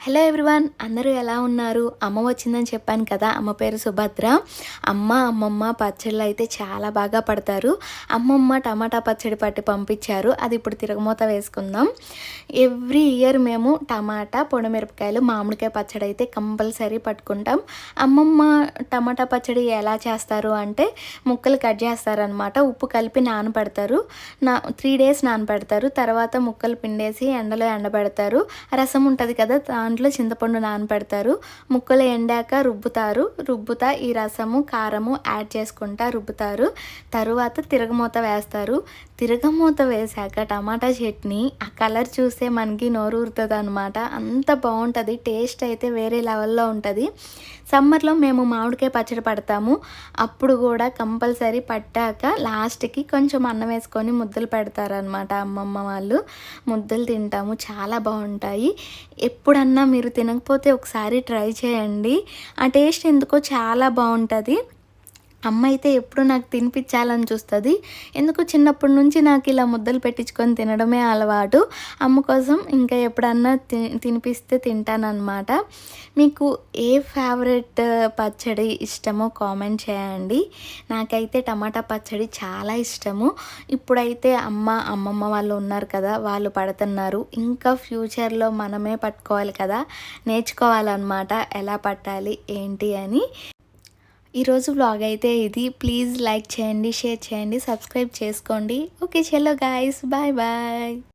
Hello everyone అందరూ ఎలా ఉన్నారు? అమ్మ వచ్చిందని చెప్పాను కదా అమ్మ పేరు సుభద్ర. అమ్మ అమ్మమ్మ పచ్చళ్ళు అయితే చాలా బాగా పడతారు. అమ్మమ్మ టమాటా పచ్చడి పట్టి పంపించారు. అది ఇప్పుడు తిరగమూత వేసుకుందాం. ఎవ్రీ ఇయర్ మేము టమాటా పొడిమిరపకాయలు మామిడికాయ పచ్చడి అయితే కంపల్సరీ పట్టుకుంటాం. అమ్మమ్మ టమాటా పచ్చడి ఎలా చేస్తారు అంటే ముక్కలు కట్ చేస్తారనమాట ఉప్పు కలిపి నానబెడతారు. నా త్రీ డేస్ నానబెడతారు. తర్వాత ముక్కలు పిండేసి ఎండలో ఎండబెడతారు. రసం ఉంటుంది కదా దాంట్లో చింతపండు నానబెడతారు ముక్కలు ఎండాక రుబ్బుతారు. రుబ్బుతా ఈ రసము కారము యాడ్ చేసుకుంటా రుబ్బుతారు. తరువాత తిరగమూత వేస్తారు. తిరగమూత వేశాక టమాటా చట్నీ ఆ కలర్ చూస్తే మనకి నోరు ఊరుతుంది అనమాట అంత బాగుంటుంది టేస్ట్ అయితే వేరే లెవెల్లో ఉంటుంది. సమ్మర్లో మేము మామిడికాయ పచ్చడి పడతాము. అప్పుడు కూడా కంపల్సరీ పట్టాక లాస్ట్కి కొంచెం అన్నం వేసుకొని ముద్దలు పెడతారనమాట అమ్మమ్మ వాళ్ళు. ముద్దలు తింటాము. చాలా బాగుంటాయి ఎప్పుడన్నా మీరు తినకపోతే ఒకసారి ట్రై చేయండి. ఆ టేస్ట్ ఎందుకో చాలా బాగుంటుంది. అమ్మ అయితే ఎప్పుడు నాకు తినిపించాలని చూస్తుంది. ఎందుకు చిన్నప్పటి నుంచి నాకు ఇలా ముద్దలు పెట్టించుకొని తినడమే అలవాటు. అమ్మ కోసం ఇంకా ఎప్పుడన్నా తి తినిపిస్తే తింటానన్నమాట. మీకు ఏ ఫేవరెట్ పచ్చడి ఇష్టమో కామెంట్ చేయండి. నాకైతే టమాటా పచ్చడి చాలా ఇష్టము. ఇప్పుడైతే అమ్మ అమ్మమ్మ వాళ్ళు ఉన్నారు కదా వాళ్ళు పడుతున్నారు. ఇంకా ఫ్యూచర్లో మనమే పట్టుకోవాలి కదా నేర్చుకోవాలన్నమాట. ఎలా పట్టాలి ఏంటి అని. ఈరోజు వ్లాగ్ అయితే ఇది. ప్లీజ్ లైక్ చేయండి షేర్ చేయండి సబ్స్క్రైబ్ చేసుకోండి. ఓకే చలో గాయస్ బాయ్ బాయ్